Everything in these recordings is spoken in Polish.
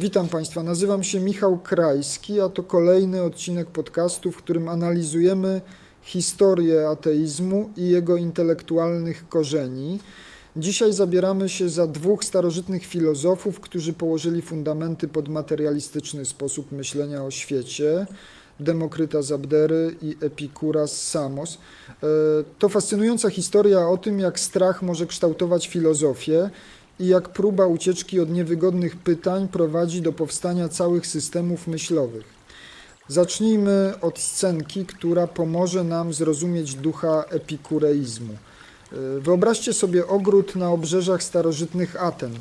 Witam Państwa, nazywam się Michał Krajski, a to kolejny odcinek podcastu, w którym analizujemy historię ateizmu i jego intelektualnych korzeni. Dzisiaj zabieramy się za dwóch starożytnych filozofów, którzy położyli fundamenty pod materialistyczny sposób myślenia o świecie. Demokryta z Abdery i Epikura z Samos. E, To fascynująca historia o tym, jak strach może kształtować filozofię i jak próba ucieczki od niewygodnych pytań prowadzi do powstania całych systemów myślowych. Zacznijmy od scenki, która pomoże nam zrozumieć ducha epikureizmu. E, Wyobraźcie sobie ogród na obrzeżach starożytnych Aten.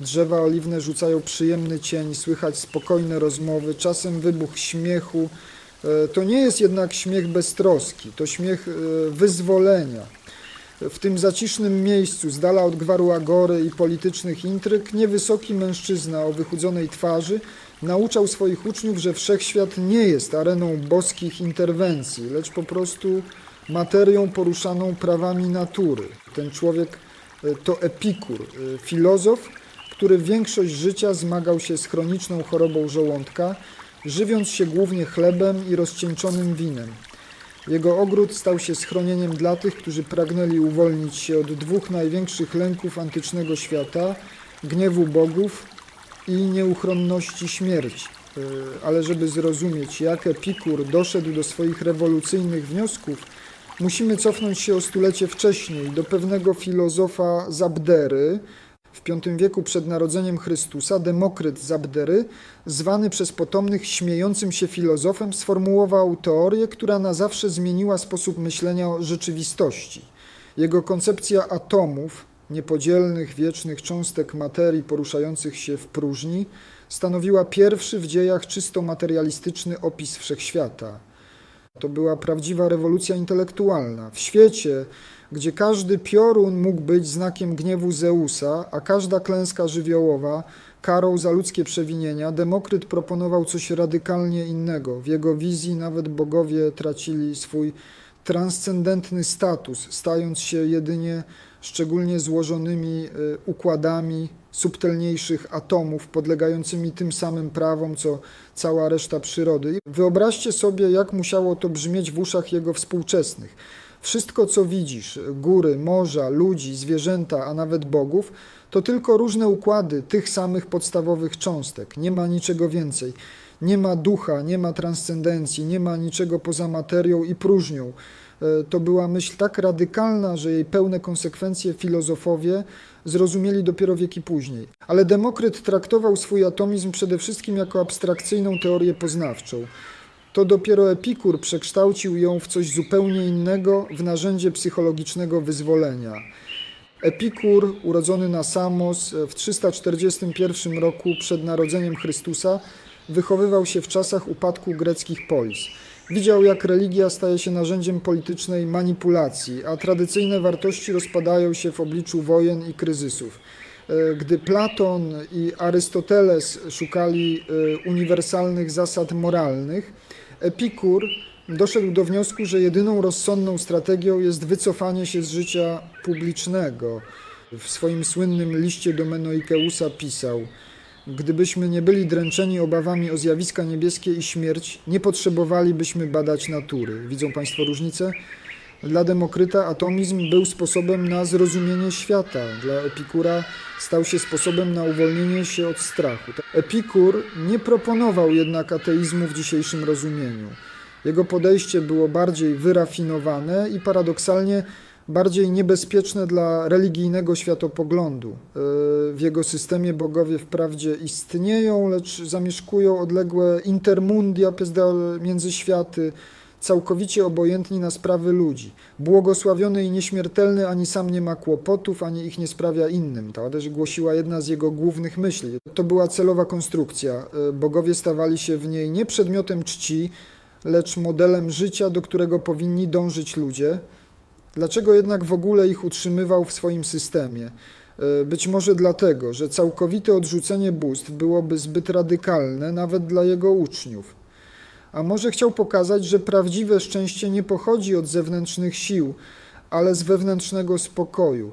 Drzewa oliwne rzucają przyjemny cień, słychać spokojne rozmowy, czasem wybuch śmiechu. E, To nie jest jednak śmiech beztroski, to śmiech e, wyzwolenia. W tym zacisznym miejscu, z dala od gwaru agory i politycznych intryg, niewysoki mężczyzna o wychudzonej twarzy nauczał swoich uczniów, że wszechświat nie jest areną boskich interwencji, lecz po prostu materią poruszaną prawami natury. Ten człowiek e, to Epikur, e, filozof, który większość życia zmagał się z chroniczną chorobą żołądka, żywiąc się głównie chlebem i rozcieńczonym winem. Jego ogród stał się schronieniem dla tych, którzy pragnęli uwolnić się od dwóch największych lęków antycznego świata gniewu bogów i nieuchronności śmierci. Yy, Ale żeby zrozumieć, jak Epikur doszedł do swoich rewolucyjnych wniosków, musimy cofnąć się o stulecie wcześniej do pewnego filozofa z Abdery. W V wieku przed narodzeniem Chrystusa Demokryt z Abdery, zwany przez potomnych śmiejącym się filozofem, sformułował teorię, która na zawsze zmieniła sposób myślenia o rzeczywistości. Jego koncepcja atomów, niepodzielnych, wiecznych cząstek materii poruszających się w próżni, stanowiła pierwszy w dziejach czysto materialistyczny opis wszechświata. To była prawdziwa rewolucja intelektualna. W świecie, gdzie każdy piorun mógł być znakiem gniewu Zeusa, a każda klęska żywiołowa karą za ludzkie przewinienia, Demokryt proponował coś radykalnie innego. W jego wizji nawet bogowie tracili swój transcendentny status, stając się jedynie szczególnie złożonymi y, układami subtelniejszych atomów, podlegającymi tym samym prawom, co cała reszta przyrody. Wyobraźcie sobie, jak musiało to brzmieć w uszach jego współczesnych. Wszystko, co widzisz, góry, morza, ludzi, zwierzęta, a nawet bogów, to tylko różne układy tych samych podstawowych cząstek. Nie ma niczego więcej. Nie ma ducha, nie ma transcendencji, nie ma niczego poza materią i próżnią. E, To była myśl tak radykalna, że jej pełne konsekwencje filozofowie zrozumieli dopiero wieki później. Ale Demokryt traktował swój atomizm przede wszystkim jako abstrakcyjną teorię poznawczą. To dopiero Epikur przekształcił ją w coś zupełnie innego, w narzędzie psychologicznego wyzwolenia. Epikur, urodzony na Samos w 341 roku przed narodzeniem Chrystusa, wychowywał się w czasach upadku greckich polis. Widział, jak religia staje się narzędziem politycznej manipulacji, a tradycyjne wartości rozpadają się w obliczu wojen i kryzysów. E, Gdy Platon i Arystoteles szukali e, uniwersalnych zasad moralnych, Epikur doszedł do wniosku, że jedyną rozsądną strategią jest wycofanie się z życia publicznego. W swoim słynnym liście do Menoikeusa pisał: Gdybyśmy nie byli dręczeni obawami o zjawiska niebieskie i śmierć, nie potrzebowalibyśmy badać natury. Widzą Państwo różnicę? Dla Demokryta atomizm był sposobem na zrozumienie świata. Dla Epikura stał się sposobem na uwolnienie się od strachu. Epikur nie proponował jednak ateizmu w dzisiejszym rozumieniu. Jego podejście było bardziej wyrafinowane i paradoksalnie bardziej niebezpieczne dla religijnego światopoglądu. Yy, W jego systemie bogowie wprawdzie istnieją, lecz zamieszkują odległe intermundia między światy, całkowicie obojętni na sprawy ludzi. Błogosławiony i nieśmiertelny ani sam nie ma kłopotów, ani ich nie sprawia innym. Ta też głosiła jedna z jego głównych myśli. To była celowa konstrukcja. Yy, Bogowie stawali się w niej nie przedmiotem czci, lecz modelem życia, do którego powinni dążyć ludzie. Dlaczego jednak w ogóle ich utrzymywał w swoim systemie? E, Być może dlatego, że całkowite odrzucenie bóstw byłoby zbyt radykalne nawet dla jego uczniów. A może chciał pokazać, że prawdziwe szczęście nie pochodzi od zewnętrznych sił, ale z wewnętrznego spokoju.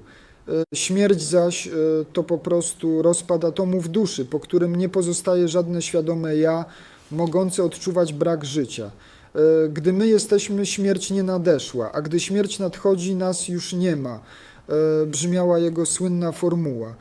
E, Śmierć zaś e, to po prostu rozpad atomów duszy, po którym nie pozostaje żadne świadome ja, mogące odczuwać brak życia. E, Gdy my jesteśmy, śmierć nie nadeszła, a gdy śmierć nadchodzi, nas już nie ma. Brzmiała jego słynna formuła.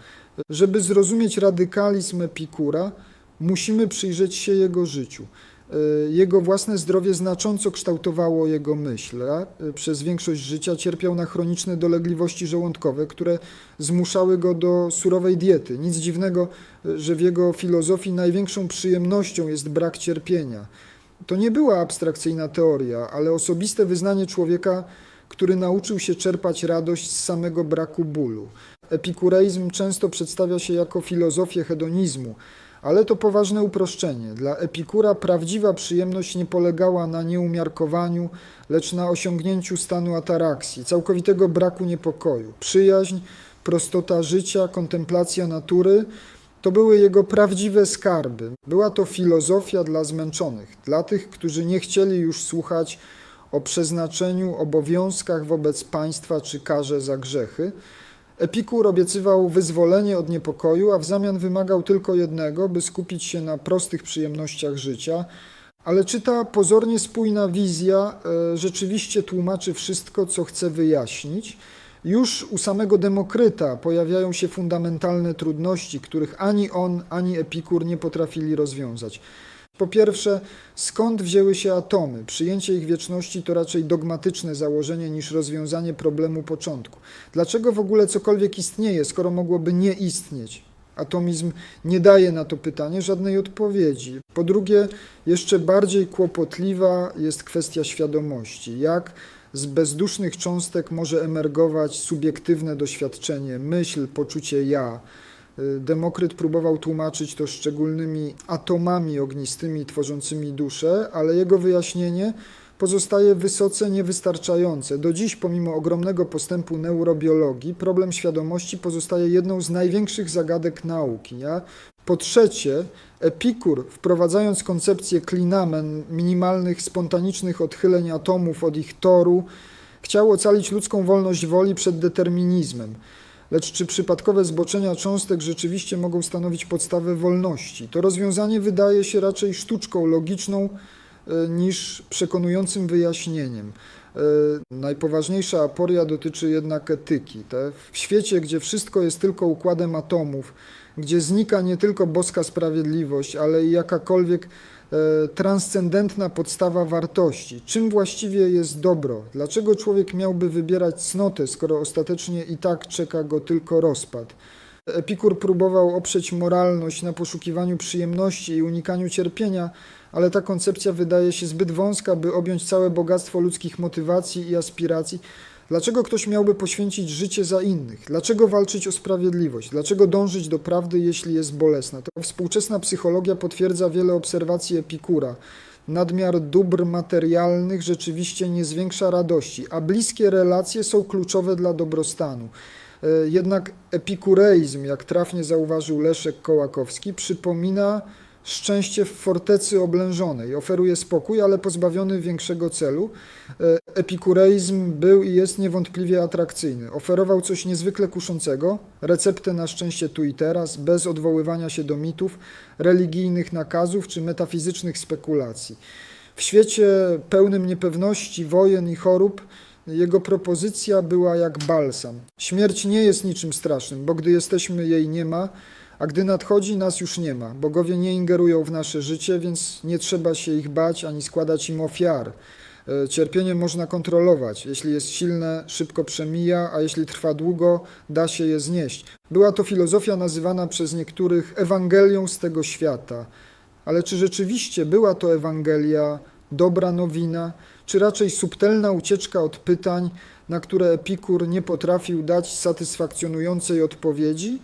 Żeby zrozumieć radykalizm Epikura, musimy przyjrzeć się jego życiu. E, Jego własne zdrowie znacząco kształtowało jego myśl. e, Przez większość życia cierpiał na chroniczne dolegliwości żołądkowe, które zmuszały go do surowej diety. Nic dziwnego, e, że w jego filozofii największą przyjemnością jest brak cierpienia. To nie była abstrakcyjna teoria, ale osobiste wyznanie człowieka, który nauczył się czerpać radość z samego braku bólu. Epikureizm często przedstawia się jako filozofię hedonizmu, ale to poważne uproszczenie. Dla Epikura prawdziwa przyjemność nie polegała na nieumiarkowaniu, lecz na osiągnięciu stanu ataraksji, całkowitego braku niepokoju. Przyjaźń, prostota życia, kontemplacja natury to były jego prawdziwe skarby. Była to filozofia dla zmęczonych, dla tych, którzy nie chcieli już słuchać o przeznaczeniu, obowiązkach wobec państwa czy karze za grzechy. Epikur obiecywał wyzwolenie od niepokoju, a w zamian wymagał tylko jednego, by skupić się na prostych przyjemnościach życia. Ale czy ta pozornie spójna wizja e, rzeczywiście tłumaczy wszystko, co chce wyjaśnić? Już u samego Demokryta pojawiają się fundamentalne trudności, których ani on, ani Epikur nie potrafili rozwiązać. Po pierwsze, skąd wzięły się atomy? Przyjęcie ich wieczności to raczej dogmatyczne założenie niż rozwiązanie problemu początku. Dlaczego w ogóle cokolwiek istnieje, skoro mogłoby nie istnieć? Atomizm nie daje na to pytanie żadnej odpowiedzi. Po drugie, jeszcze bardziej kłopotliwa jest kwestia świadomości. Jak z bezdusznych cząstek może emergować subiektywne doświadczenie, myśl, poczucie ja? Demokryt próbował tłumaczyć to szczególnymi atomami ognistymi tworzącymi duszę, ale jego wyjaśnienie pozostaje wysoce niewystarczające. Do dziś, pomimo ogromnego postępu neurobiologii, problem świadomości pozostaje jedną z największych zagadek nauki. Ja? Po trzecie, Epikur, wprowadzając koncepcję klinamen, minimalnych spontanicznych odchyleń atomów od ich toru, chciał ocalić ludzką wolność woli przed determinizmem. Lecz czy przypadkowe zboczenia cząstek rzeczywiście mogą stanowić podstawę wolności? To rozwiązanie wydaje się raczej sztuczką logiczną e, niż przekonującym wyjaśnieniem. E, Najpoważniejsza aporia dotyczy jednak etyki. W świecie, gdzie wszystko jest tylko układem atomów, gdzie znika nie tylko boska sprawiedliwość, ale i jakakolwiek transcendentna podstawa wartości. Czym właściwie jest dobro? Dlaczego człowiek miałby wybierać cnotę, skoro ostatecznie i tak czeka go tylko rozpad? Epikur próbował oprzeć moralność na poszukiwaniu przyjemności i unikaniu cierpienia, ale ta koncepcja wydaje się zbyt wąska, by objąć całe bogactwo ludzkich motywacji i aspiracji. Dlaczego ktoś miałby poświęcić życie za innych? Dlaczego walczyć o sprawiedliwość? Dlaczego dążyć do prawdy, jeśli jest bolesna? To współczesna psychologia potwierdza wiele obserwacji Epikura. Nadmiar dóbr materialnych rzeczywiście nie zwiększa radości, a bliskie relacje są kluczowe dla dobrostanu. E, Jednak epikureizm, jak trafnie zauważył Leszek Kołakowski, przypomina szczęście w fortecy oblężonej. Oferuje spokój, ale pozbawiony większego celu. E, Epikureizm był i jest niewątpliwie atrakcyjny. Oferował coś niezwykle kuszącego, receptę na szczęście tu i teraz, bez odwoływania się do mitów, religijnych nakazów czy metafizycznych spekulacji. W świecie pełnym niepewności, wojen i chorób, jego propozycja była jak balsam. Śmierć nie jest niczym strasznym, bo gdy jesteśmy, jej nie ma, a gdy nadchodzi, nas już nie ma. Bogowie nie ingerują w nasze życie, więc nie trzeba się ich bać ani składać im ofiar. E, Cierpienie można kontrolować. Jeśli jest silne, szybko przemija, a jeśli trwa długo, da się je znieść. Była to filozofia nazywana przez niektórych Ewangelią z tego świata. Ale czy rzeczywiście była to Ewangelia, dobra nowina, czy raczej subtelna ucieczka od pytań, na które Epikur nie potrafił dać satysfakcjonującej odpowiedzi?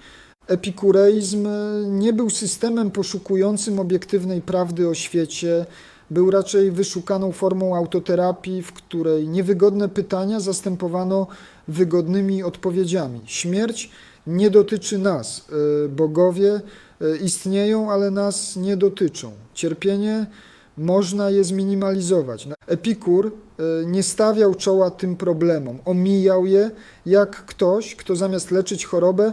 Epikureizm e, nie był systemem poszukującym obiektywnej prawdy o świecie, był raczej wyszukaną formą autoterapii, w której niewygodne pytania zastępowano wygodnymi odpowiedziami. Śmierć nie dotyczy nas. E, Bogowie e, istnieją, ale nas nie dotyczą. Cierpienie można je zminimalizować. Epikur nie stawiał czoła tym problemom, omijał je jak ktoś, kto zamiast leczyć chorobę,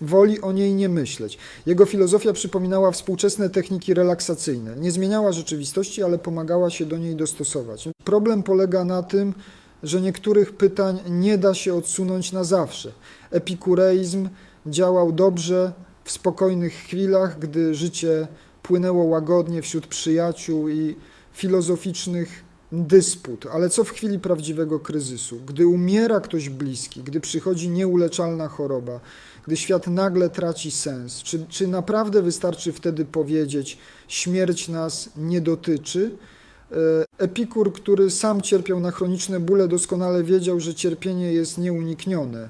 woli o niej nie myśleć. Jego filozofia przypominała współczesne techniki relaksacyjne. Nie zmieniała rzeczywistości, ale pomagała się do niej dostosować. Problem polega na tym, że niektórych pytań nie da się odsunąć na zawsze. Epikureizm działał dobrze w spokojnych chwilach, gdy życie płynęło łagodnie wśród przyjaciół i filozoficznych dysput, ale co w chwili prawdziwego kryzysu? Gdy umiera ktoś bliski, gdy przychodzi nieuleczalna choroba, gdy świat nagle traci sens, czy, czy naprawdę wystarczy wtedy powiedzieć: Śmierć nas nie dotyczy? E, Epikur, który sam cierpiał na chroniczne bóle, doskonale wiedział, że cierpienie jest nieuniknione.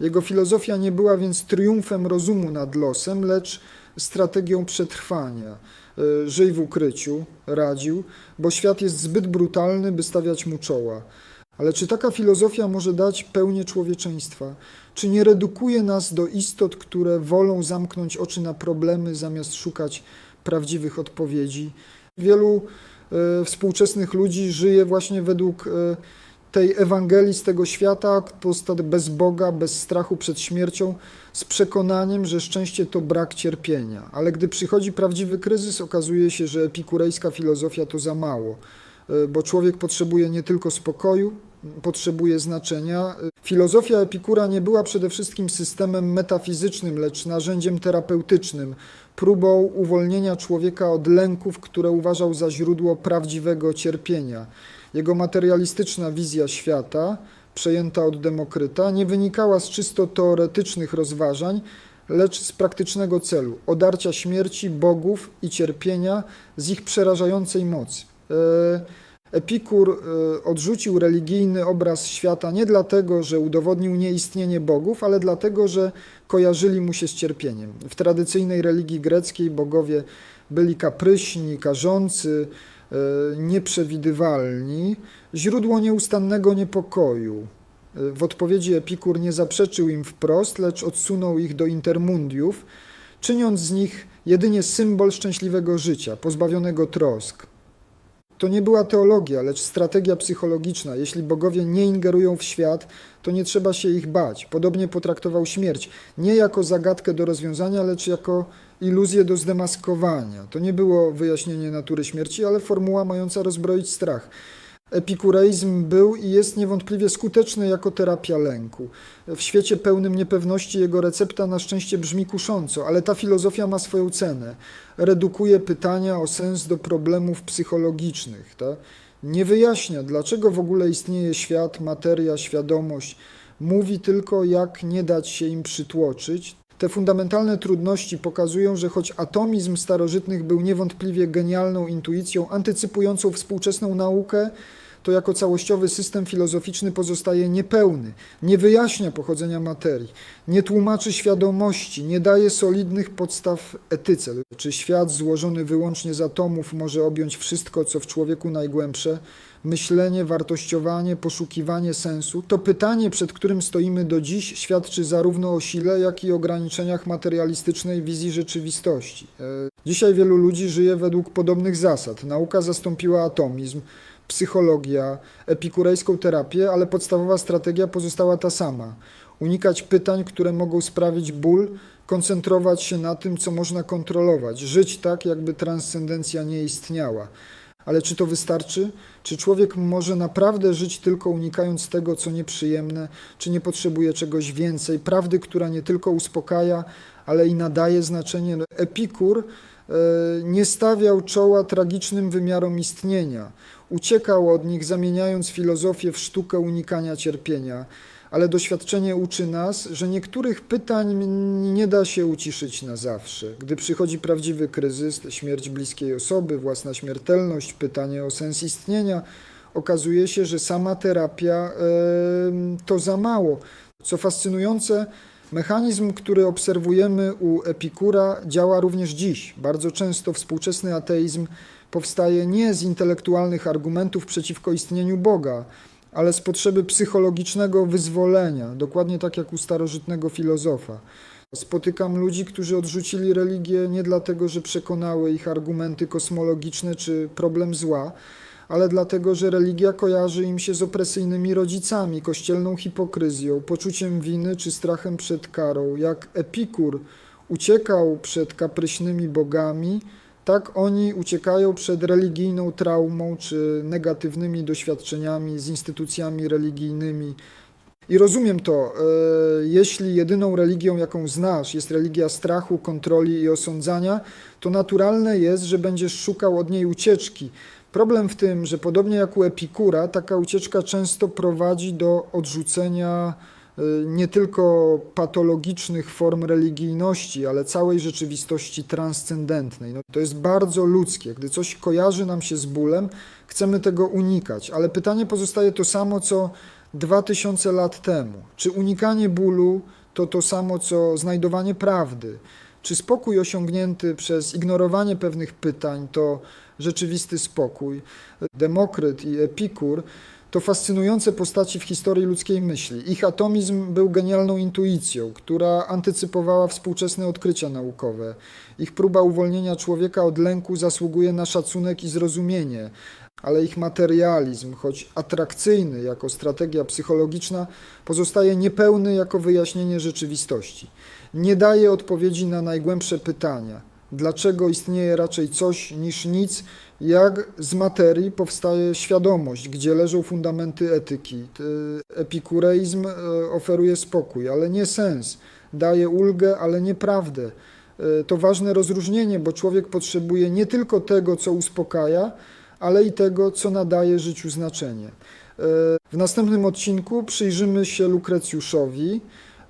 Jego filozofia nie była więc triumfem rozumu nad losem, lecz strategią przetrwania. E, Żyj w ukryciu, radził, bo świat jest zbyt brutalny, by stawiać mu czoła. Ale czy taka filozofia może dać pełnię człowieczeństwa? Czy nie redukuje nas do istot, które wolą zamknąć oczy na problemy, zamiast szukać prawdziwych odpowiedzi? Wielu e, współczesnych ludzi żyje właśnie według e, tej Ewangelii z tego świata, postać bez Boga, bez strachu przed śmiercią, z przekonaniem, że szczęście to brak cierpienia. Ale gdy przychodzi prawdziwy kryzys, okazuje się, że epikurejska filozofia to za mało, e, bo człowiek potrzebuje nie tylko spokoju, potrzebuje znaczenia. Filozofia Epikura nie była przede wszystkim systemem metafizycznym, lecz narzędziem terapeutycznym, próbą uwolnienia człowieka od lęków, które uważał za źródło prawdziwego cierpienia. Jego materialistyczna wizja świata, przejęta od Demokryta, nie wynikała z czysto teoretycznych rozważań, lecz z praktycznego celu odarcia śmierci, bogów i cierpienia z ich przerażającej mocy. E, Epikur e, odrzucił religijny obraz świata nie dlatego, że udowodnił nieistnienie bogów, ale dlatego, że kojarzyli mu się z cierpieniem. W tradycyjnej religii greckiej bogowie byli kapryśni, karzący, e, nieprzewidywalni, źródło nieustannego niepokoju. E, W odpowiedzi Epikur nie zaprzeczył im wprost, lecz odsunął ich do intermundiów, czyniąc z nich jedynie symbol szczęśliwego życia, pozbawionego trosk. To nie była teologia, lecz strategia psychologiczna. Jeśli bogowie nie ingerują w świat, to nie trzeba się ich bać. Podobnie potraktował śmierć nie jako zagadkę do rozwiązania, lecz jako iluzję do zdemaskowania. To nie było wyjaśnienie natury śmierci, ale formuła mająca rozbroić strach. Epikureizm był i jest niewątpliwie skuteczny jako terapia lęku. W świecie pełnym niepewności jego recepta na szczęście brzmi kusząco, ale ta filozofia ma swoją cenę. Redukuje pytania o sens do problemów psychologicznych. Tak? Nie wyjaśnia, dlaczego w ogóle istnieje świat, materia, świadomość. Mówi tylko, jak nie dać się im przytłoczyć. Te fundamentalne trudności pokazują, że choć atomizm starożytnych był niewątpliwie genialną intuicją antycypującą współczesną naukę, to jako całościowy system filozoficzny pozostaje niepełny, nie wyjaśnia pochodzenia materii, nie tłumaczy świadomości, nie daje solidnych podstaw etyce. Czy świat złożony wyłącznie z atomów może objąć wszystko, co w człowieku najgłębsze? Myślenie, wartościowanie, poszukiwanie sensu to pytanie, przed którym stoimy do dziś, świadczy zarówno o sile, jak i ograniczeniach materialistycznej wizji rzeczywistości. E, Dzisiaj wielu ludzi żyje według podobnych zasad. Nauka zastąpiła atomizm, psychologia, epikurejską terapię, ale podstawowa strategia pozostała ta sama. Unikać pytań, które mogą sprawić ból, koncentrować się na tym, co można kontrolować, żyć tak, jakby transcendencja nie istniała. Ale czy to wystarczy? Czy człowiek może naprawdę żyć tylko unikając tego, co nieprzyjemne? Czy nie potrzebuje czegoś więcej? Prawdy, która nie tylko uspokaja, ale i nadaje znaczenie. Epikur e, nie stawiał czoła tragicznym wymiarom istnienia. Uciekał od nich, zamieniając filozofię w sztukę unikania cierpienia. Ale doświadczenie uczy nas, że niektórych pytań nie da się uciszyć na zawsze. Gdy przychodzi prawdziwy kryzys, śmierć bliskiej osoby, własna śmiertelność, pytanie o sens istnienia, okazuje się, że sama terapia e, to za mało. Co fascynujące, mechanizm, który obserwujemy u Epikura, działa również dziś. Bardzo często współczesny ateizm powstaje nie z intelektualnych argumentów przeciwko istnieniu Boga, ale z potrzeby psychologicznego wyzwolenia, dokładnie tak jak u starożytnego filozofa. Spotykam ludzi, którzy odrzucili religię nie dlatego, że przekonały ich argumenty kosmologiczne czy problem zła, ale dlatego, że religia kojarzy im się z opresyjnymi rodzicami, kościelną hipokryzją, poczuciem winy czy strachem przed karą. Jak Epikur uciekał przed kapryśnymi bogami, tak oni uciekają przed religijną traumą czy negatywnymi doświadczeniami z instytucjami religijnymi. I rozumiem to, e, jeśli jedyną religią, jaką znasz, jest religia strachu, kontroli i osądzania, to naturalne jest, że będziesz szukał od niej ucieczki. Problem w tym, że podobnie jak u Epikura, taka ucieczka często prowadzi do odrzucenia e, nie tylko patologicznych form religijności, ale całej rzeczywistości transcendentnej. No, to jest bardzo ludzkie. Gdy coś kojarzy nam się z bólem, chcemy tego unikać, ale pytanie pozostaje to samo, co 2000 lat temu. Czy unikanie bólu to to samo, co znajdowanie prawdy? Czy spokój osiągnięty przez ignorowanie pewnych pytań to rzeczywisty spokój? Demokryt i Epikur to fascynujące postaci w historii ludzkiej myśli. Ich atomizm był genialną intuicją, która antycypowała współczesne odkrycia naukowe. Ich próba uwolnienia człowieka od lęku zasługuje na szacunek i zrozumienie, ale ich materializm, choć atrakcyjny jako strategia psychologiczna, pozostaje niepełny jako wyjaśnienie rzeczywistości. Nie daje odpowiedzi na najgłębsze pytania. Dlaczego istnieje raczej coś niż nic? Jak z materii powstaje świadomość, gdzie leżą fundamenty etyki? Epikureizm e, oferuje spokój, ale nie sens. Daje ulgę, ale nie prawdę. E, To ważne rozróżnienie, bo człowiek potrzebuje nie tylko tego, co uspokaja, ale i tego, co nadaje życiu znaczenie. E, W następnym odcinku przyjrzymy się Lukrecjuszowi,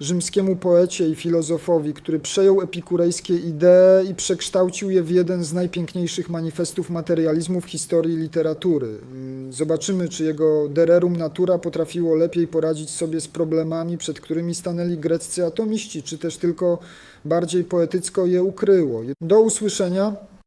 rzymskiemu poecie i filozofowi, który przejął epikurejskie idee i przekształcił je w jeden z najpiękniejszych manifestów materializmu w historii literatury. Mm, Zobaczymy, czy jego dererum natura potrafiło lepiej poradzić sobie z problemami, przed którymi stanęli greccy atomiści, czy też tylko bardziej poetycko je ukryło. Do usłyszenia.